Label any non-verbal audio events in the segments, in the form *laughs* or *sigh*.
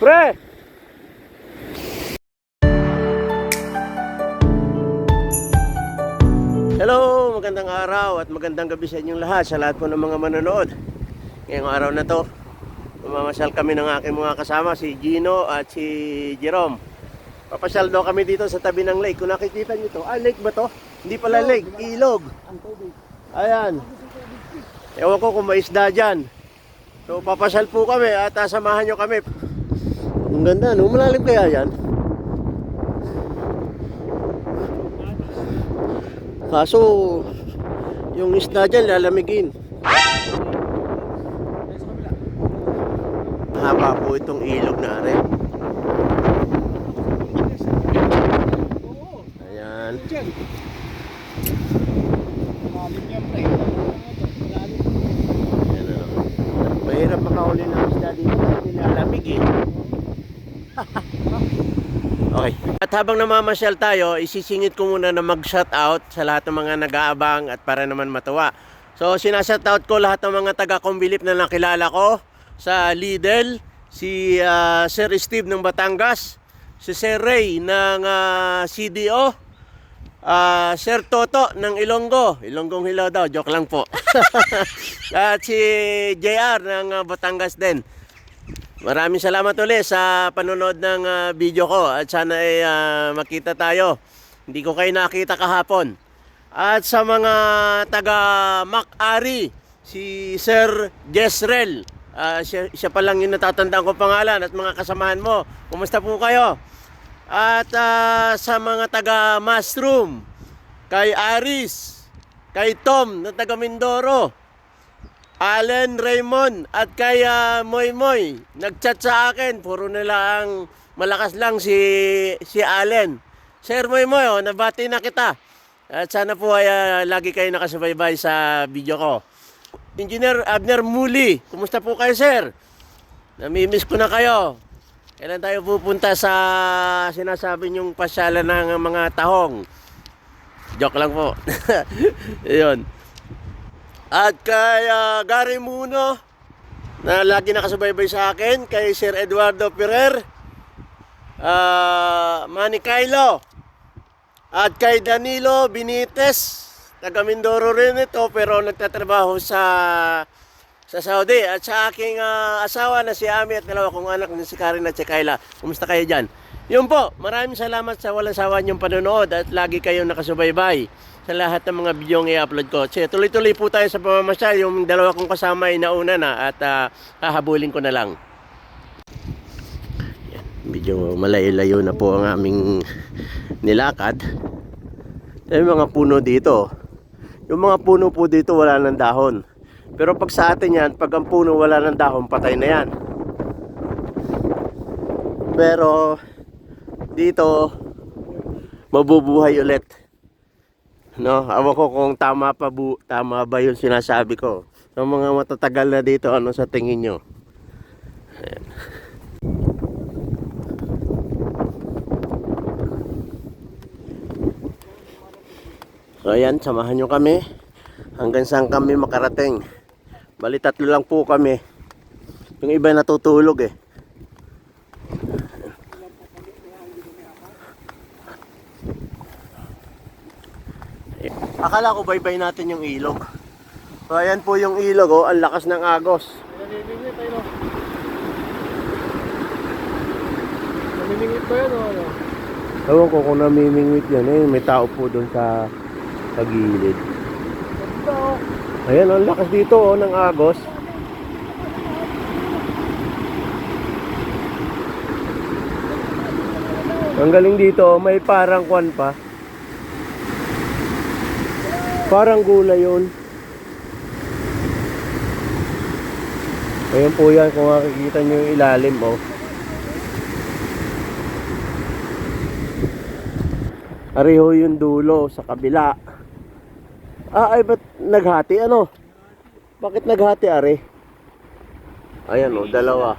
Pre! Hello, magandang araw at magandang gabi sa inyong lahat, sa lahat po ng mga manonood. Ngayong araw na to, mamamasyal kami ng aking mga kasama, si Gino at si Jerome. Papasyal daw kami dito sa tabi ng lake. Kung nakikita nyo to, ah, lake ba to? Hindi pala lake, ilog. Ayan. Ewan ko kung may isda dyan. So, papasyal po kami at ah, samahan nyo kami. Ang ganda, no? Malalim kaya yan? Kaso, yung isda dyan, lalamigin. Haba po itong ilog na rin. Ayan. Ayan ano. Mahirap makahuli ng isda dito kasi nilalamig eh. Okay. At habang namamasyal tayo, isisingit ko muna na mag-shout out sa lahat ng mga nag-aabang at para naman matuwa. So, sinashout out ko lahat ng mga taga-kumbilip na nakilala ko sa Lidl, si ah, Sir Steve ng Batangas, si Sir Ray ng ah, CDO, ah, Sir Toto ng Ilonggo, Ilonggong Hilaw daw, joke lang po. *laughs* at si JR ng ah, Batangas din. Maraming salamat ulit sa panonood ng ah, video ko at sana ay ah, makita tayo. Hindi ko kayo nakita kahapon. At sa mga taga Macari, si Sir Jezreel. Ah, siya, siya pa lang yung natatandaan ko pangalan at mga kasamahan mo. Kumusta po kayo? At ah, sa mga taga Mushroom, kay Aris, kay Tom na taga Mindoro, Allen Raymond at kay ah, Moy Moy. Nagchat sa akin. Puro nila ang malakas lang si si Allen Sir Moy Moy oh, nabati na kita. At sana po ay ah, lagi kayo nakasubaybay sa video ko. Engineer Abner Muli kumusta po kayo sir? Namimiss ko na kayo. Kailan tayo pupunta sa sinasabi niyong pasyalan ng mga tahong? Joke lang po. *laughs* Yun at kay ah, Gary Muno, na lagi nakasubaybay sa akin, kay Sir Eduardo Ferrer, ah Manny Kailo, at kay Danilo Benitez, taga Mindoro rin ito, pero nagtatrabaho sa sa Saudi. At sa aking ah, asawa na si Ami at dalawa kong anak na si Karen at si Kayla. Kumusta kayo dyan? Yun po, maraming salamat sa walang sawa niyong panonood at lagi kayong nakasubaybay sa lahat ng mga video ng i-upload ko. Sige, tuloy-tuloy po tayo sa pamamasyal. Yung dalawa kong kasama ay nauna na at ah, hahabulin ko na lang. Yan, medyo malayo-layo na po ang aming nilakad. Yung mga puno dito. Yung mga puno po dito wala ng dahon. Pero pag sa atin yan, pag ang puno wala ng dahon, patay na yan. Pero dito mabubuhay ulit. No, awan ko kung tama pa bu tama ba 'yung sinasabi ko. Sa mga matatagal na dito, ano sa tingin nyo? Ayan. So ayan, samahan nyo kami hanggang saan kami makarating. Bali tatlo lang po kami. Yung iba natutulog eh. Akala ko baybay natin yung ilog. So ayan po yung ilog oh, ang lakas ng agos. Namimingit ba yan o ano? Ewan ko kung namimingwit yan eh, may tao po doon sa, sa gilid. Ayan, ang lakas dito oh, ng agos. Ang galing dito, oh, may parang kwan pa. Parang gulay yun. Ayan po yan, kung makikita nyo yung ilalim, oh. Ariho yung dulo sa kabila. Ah, ay ba't naghati ano? Bakit naghati are? Ayan oh, dalawa.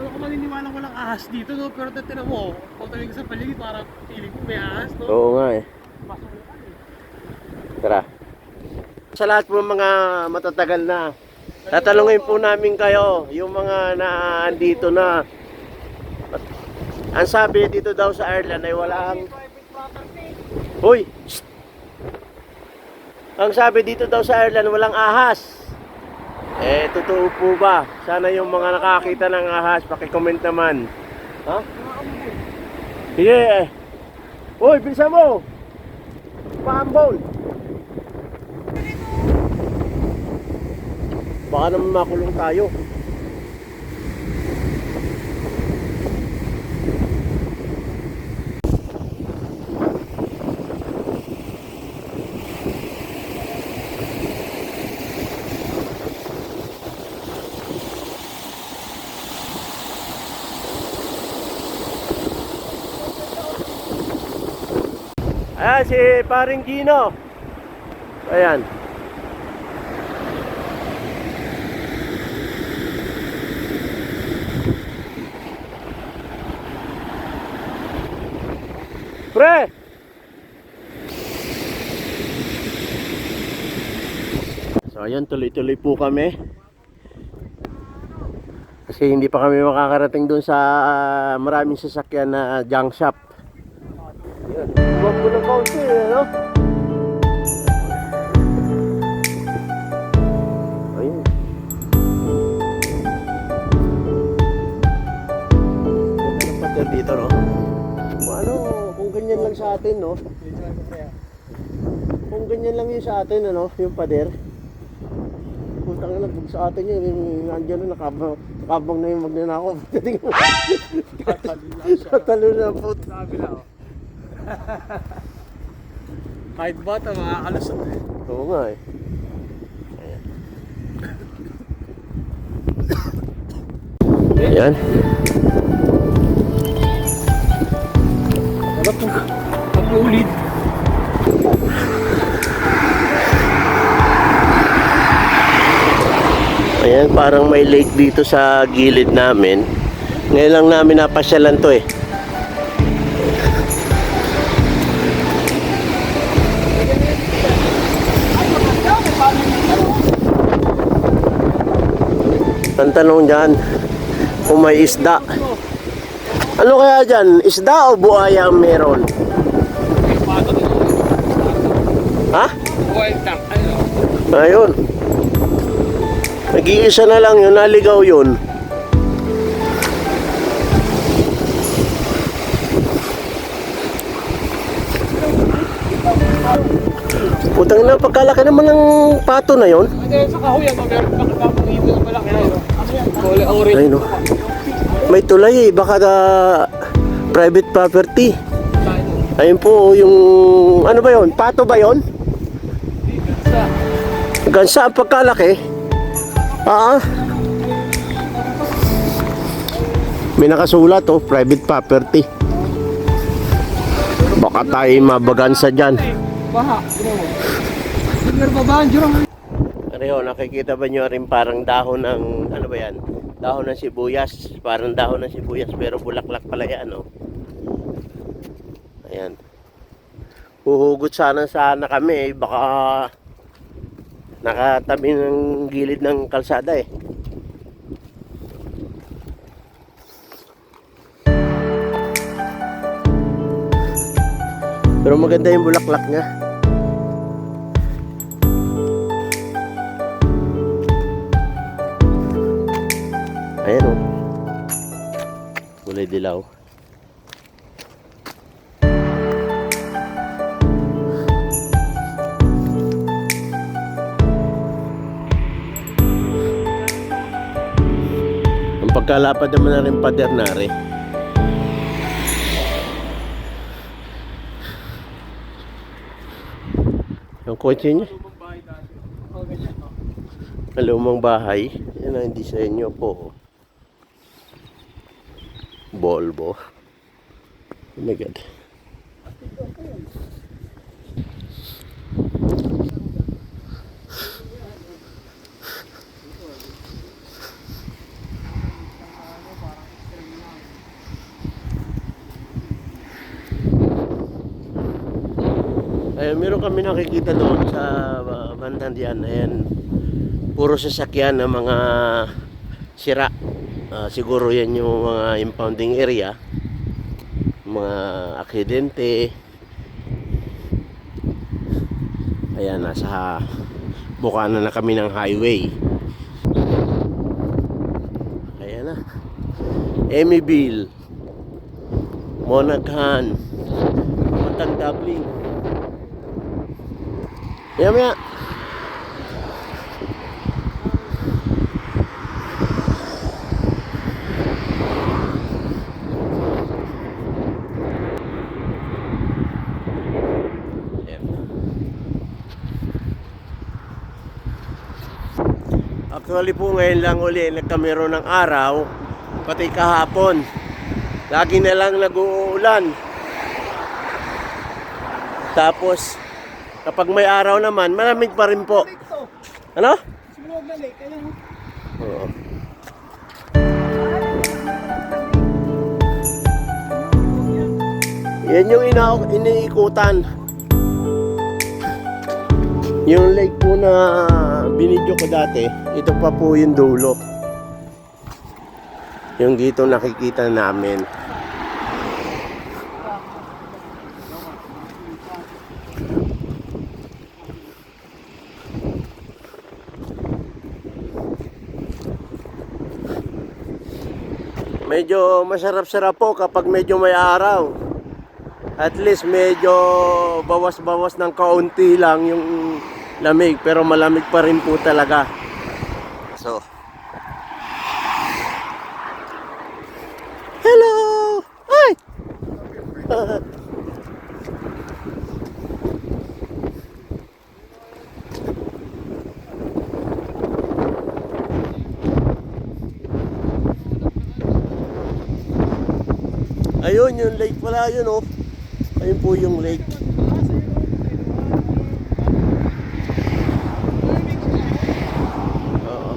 Wala ko maniniwala walang ahas dito no, pero tatira mo, kung tumingin sa paligid, parang feeling ko may ahas no. Oo nga eh. Eh. Tara. Sa lahat po ng mga matatagal na Tatalungin po namin kayo, yung mga naandito na. Ang sabi dito daw sa Ireland ay walang... Hoy! Shh! Ang sabi dito daw sa Ireland walang ahas. Eh, totoo po ba? Sana yung mga nakakita ng ahas, pakicomment naman. Ha? Sige. eh. Hoy, bilisan mo! Paambol! Baka naman makulong tayo. Si paring Gino. Ayan. Pre! So ayan, tuloy-tuloy po kami. Kasi hindi pa kami makakarating dun sa ah, maraming sasakyan na junk shop. Ko ng kaunti, ano? Ayun. Ganda ng pader dito, no? Kung ano, kung ganyan lang sa atin, no? Kung ganyan lang yun sa atin, ano? Yung pader. Putang ina, pag sa atin yun, yung nandiyan na nakabang, nakabang na yung magnanakaw. Tatalo na po. Sabi na oh. Kahit bata, makakalusot eh. Oo nga eh. Ayan. Wala po. Pag-ulit. Ayan, parang may lake dito sa gilid namin. Ngayon lang namin napasyalan to eh. Ang tanong dyan, kung may isda. Ano kaya dyan? Isda o buhaya ang meron? Ha? Ano? Ayun. Nag-iisa na lang yun, naligaw yun. Putang na, pagkalaki naman ng pato na yon. Sa kahuyan, meron pa kapag ibon na malaki. Ano yan? Ayun no. May tulay eh, baka da private property. Ayun po, yung ano ba yon? Pato ba yon? Sa Gansa ang pagkalaki. Ah. May nakasulat oh, private property. Baka tayo mabagansa dyan. baha. Siguro pa ba? Pareho, nakikita ba nyo rin parang dahon ng, ano ba yan? Dahon ng sibuyas. Parang dahon ng sibuyas pero bulaklak pala yan oh. Ayan. Huhugot sana sana kami eh. Baka nakatabi ng gilid ng kalsada eh. Pero maganda yung bulaklak niya. Dilaw. Ang pagkalapad naman na rin pader na rin. Yung kotse niya. Malumang bahay. Yan ang disenyo po. Volvo. Oh my God. Ayun, meron kami nakikita doon sa uh, bandang diyan. Ayan. puro sasakyan ng mga sira. Ah, siguro yan yung mga impounding area. Mga aksidente. Ayan, nasa bukana na kami ng highway. Ayan na. Emmyville. Monaghan. Papuntang Dublin. Maya maya. Actually po ngayon lang uli nagkamero ng araw pati kahapon. Lagi na lang nag-uulan. Tapos kapag may araw naman, malamig pa rin po. Ano? Oo. Yan yung ina iniikutan. Yung lake po na binidyo ko dati, ito pa po yung dulo. Yung dito nakikita namin. Medyo masarap-sarap po kapag medyo may araw. At least medyo bawas-bawas ng kaunti lang yung lamig pero malamig pa rin po talaga. So Hello! Ay! Ayun, yung lake pala yun oh. Ayun po yung lake. Oo.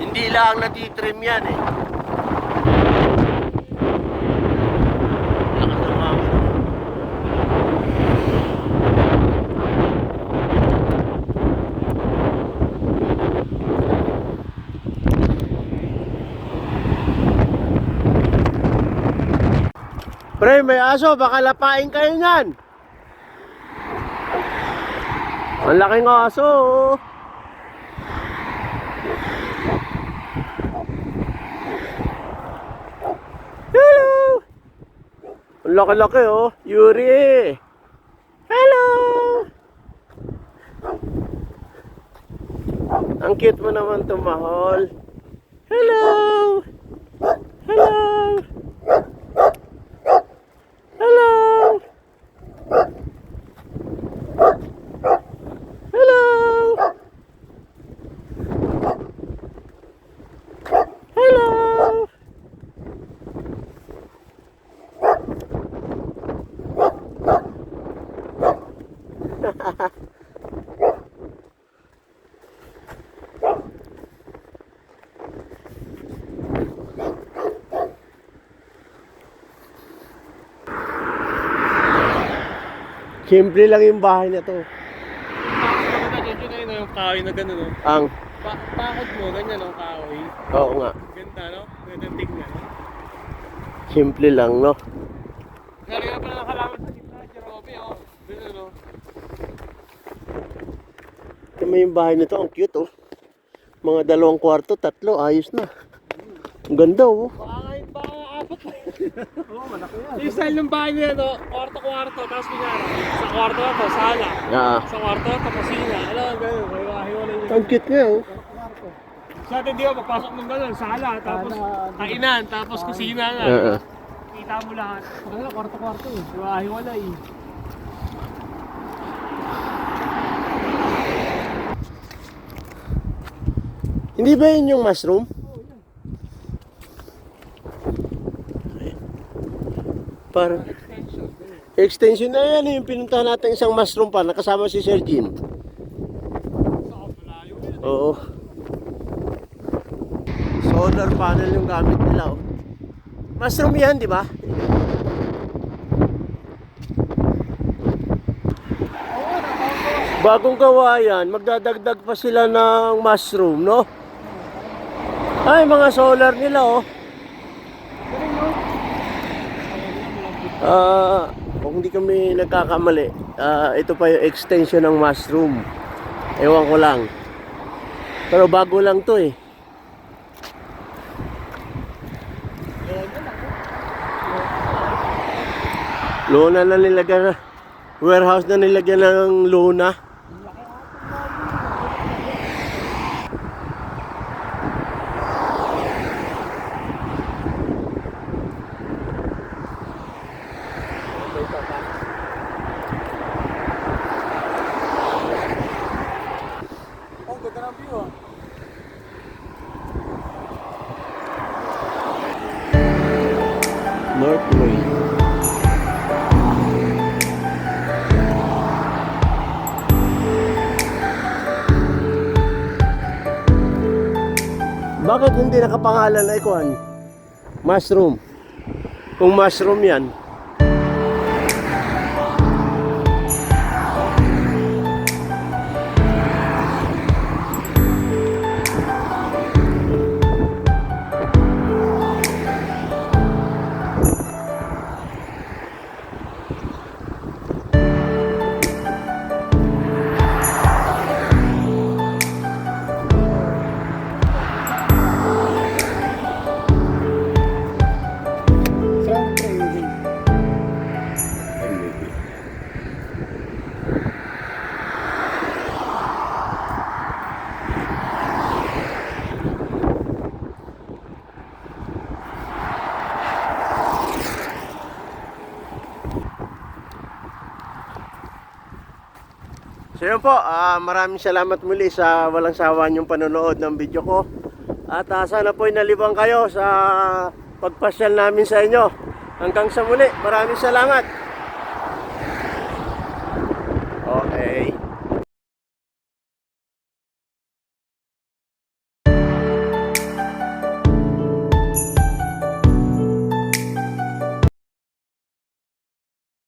Hindi lang natitrim yan eh. Pre, may aso, baka lapain kayo niyan. Ang laking aso. oh. Hello! Ang laki-laki oh. Yuri! Hello! Ang cute mo naman tumahol. Hello! Hello! Hello! Hello! Simple lang yung bahay na to. Ganyan yun ayun, yung kahoy na gano'n, no? Ang, Pa pakod mo, ganyan, no? Kahoy. oo nga, Ganda, no? Ganda tignan. simple lang, no? Lari nga pala ng halaman sa gitna, Jerobe, oh. Gano'n, no? Ito yung bahay na to, ang cute, oh. Mga dalawang kwarto, tatlo, ayos na. Ang ganda, oh. Baka ngayon, baka apat pa. Oo, malaki yan. Yung style ng bahay nila, no? Kwarto-kwarto, tapos kunyari, sa kwarto na to, sala. Ah, Sa kwarto na to, kusina. Alam mo, gano'n, may hiwalay niya. ang cute nga, oh. Sa atin, di ba, pagpasok ng gano'n, sala, tapos kainan, tapos kusina nga. Oo. Kita mo lahat. Ano, kwarto-kwarto eh. Diba, hiwalay. Hindi ba yun yung mushroom? Parang Extension. na yan, eh, yung pinuntahan natin isang mushroom pa, nakasama si Sir Jim. Oo. So, Solar panel yung gamit nila. Oh. Mushroom yan, di ba? Bagong gawa yan, magdadagdag pa sila ng mushroom, no? Ay, mga solar nila, oh. Ah, kung hindi kami nagkakamali, ah, ito pa yung extension ng mushroom. Ewan ko lang. Pero bago lang to eh. Luna na nilagyan, warehouse na nilagyan ng luna. Ganda ng view ah. Northway. Bakit hindi nakapangalan na ikuan? Mushroom. Kung mushroom yan. So yun po, ah, maraming salamat muli sa walang sawa niyong panonood ng video ko. At ah, sana po nalibang kayo sa pagpasyal namin sa inyo. Hanggang sa muli, maraming salamat.